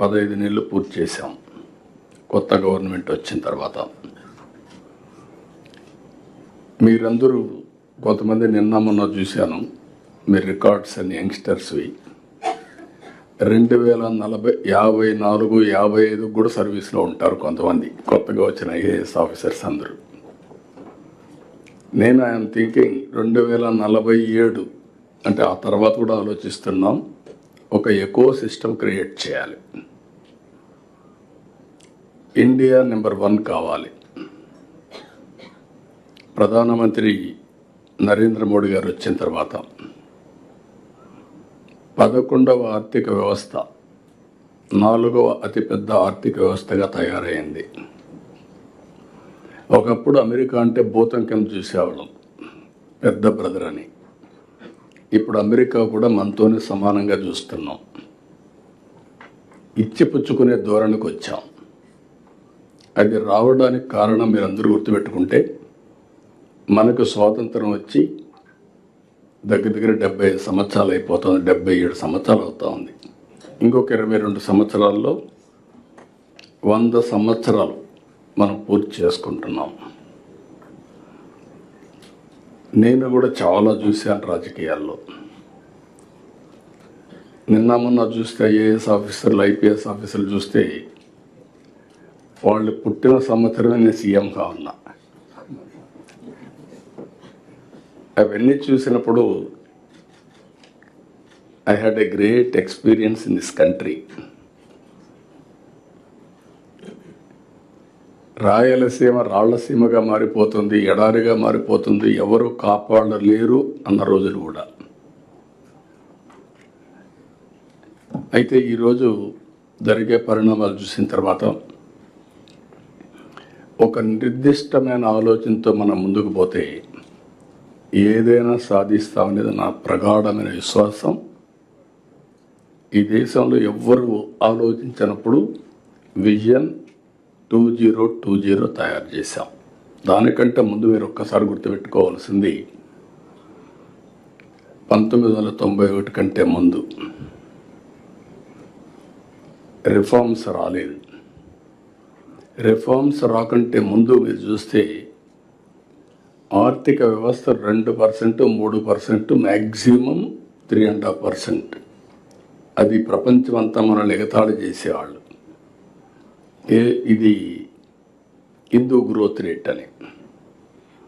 పదహైదు నెలలు పూర్తి చేశాం. కొత్త గవర్నమెంట్ వచ్చిన తర్వాత. మీరందరూ కొంతమంది నిన్న మొన్న చూశాను. మీ రికార్డ్స్ అని యంగ్స్టర్స్వి. రెండు వేల నలభై యాభై నాలుగు యాభై ఐదు కూడా సర్వీస్లో ఉంటారు కొంతమంది. కొత్తగా వచ్చిన ఐఏఎస్ ఆఫీసర్స్ అందరూ. నేను ఐఎమ్ థింకింగ్ రెండు వేల నలభై ఏడు అంటే ఆ తర్వాత కూడా ఆలోచిస్తున్నాం. ఒక ఎకో సిస్టమ్ క్రియేట్ చేయాలి. ఇండియా నెంబర్ వన్ కావాలి. ప్రధానమంత్రి నరేంద్ర మోడీ గారు వచ్చిన తర్వాత పదకొండవ ఆర్థిక వ్యవస్థ నాలుగవ అతిపెద్ద ఆర్థిక వ్యవస్థగా తయారైంది. ఒకప్పుడు అమెరికా అంటే భూతంకం చూసేవాళ్ళం పెద్ద బ్రదర్ అని. ఇప్పుడు అమెరికా కూడా మనతోనే సమానంగా చూస్తున్నాం. ఇచ్చిపుచ్చుకునే ధోరణికి వచ్చాం అది రావడానికి కారణం మీరు అందరూ గుర్తుపెట్టుకుంటే మనకు స్వాతంత్రం వచ్చి దగ్గర దగ్గర డెబ్బై ఐదు సంవత్సరాలు అయిపోతుంది డెబ్బై ఏడు సంవత్సరాలు అవుతా ఉంది. ఇంకొక ఇరవై రెండు సంవత్సరాల్లో వంద సంవత్సరాలు మనం పూర్తి చేసుకుంటున్నాం. నేను కూడా చాలా చూశాను రాజకీయాల్లో. నిన్న మొన్న చూస్తే ఐఏఎస్ ఆఫీసర్లు ఐపీఎస్ ఆఫీసర్లు చూస్తే వాళ్ళు పుట్టిన సంవత్సరమే నేను సీఎంగా ఉన్నా అవన్నీ చూసినప్పుడు I had a great experience in this country Rayalaseema రాళ్ళసీమగా మారిపోతుంది ఎడారిగా మారిపోతుంది ఎవరు కాపాడలేరు అన్న రోజులు కూడా. అయితే ఈరోజు జరిగే పరిణామాలు చూసిన తర్వాత ఒక నిర్దిష్టమైన ఆలోచనతో మనం ముందుకు పోతే ఏదైనా సాధిస్తామనేది నా ప్రగాఢమైన విశ్వాసం. ఈ దేశంలో ఎవ్వరు ఆలోచించినప్పుడు vision two zero two zero తయారు చేశాం. దానికంటే ముందు మీరు ఒక్కసారి గుర్తుపెట్టుకోవాల్సింది పంతొమ్మిది వందల తొంభై ఒకటి కంటే ముందు. రిఫార్మ్స్ రాలేదు. రిఫార్మ్స్ రాకంటే ముందు మీరు చూస్తే ఆర్థిక వ్యవస్థ రెండు పర్సెంట్ మూడు percent maximum three and half percent అది ప్రపంచం అంతా మనల్ని ఎగతాళి చేసేవాళ్ళు. ఏ ఇది హిందూ గ్రోత్ రేట్ అని.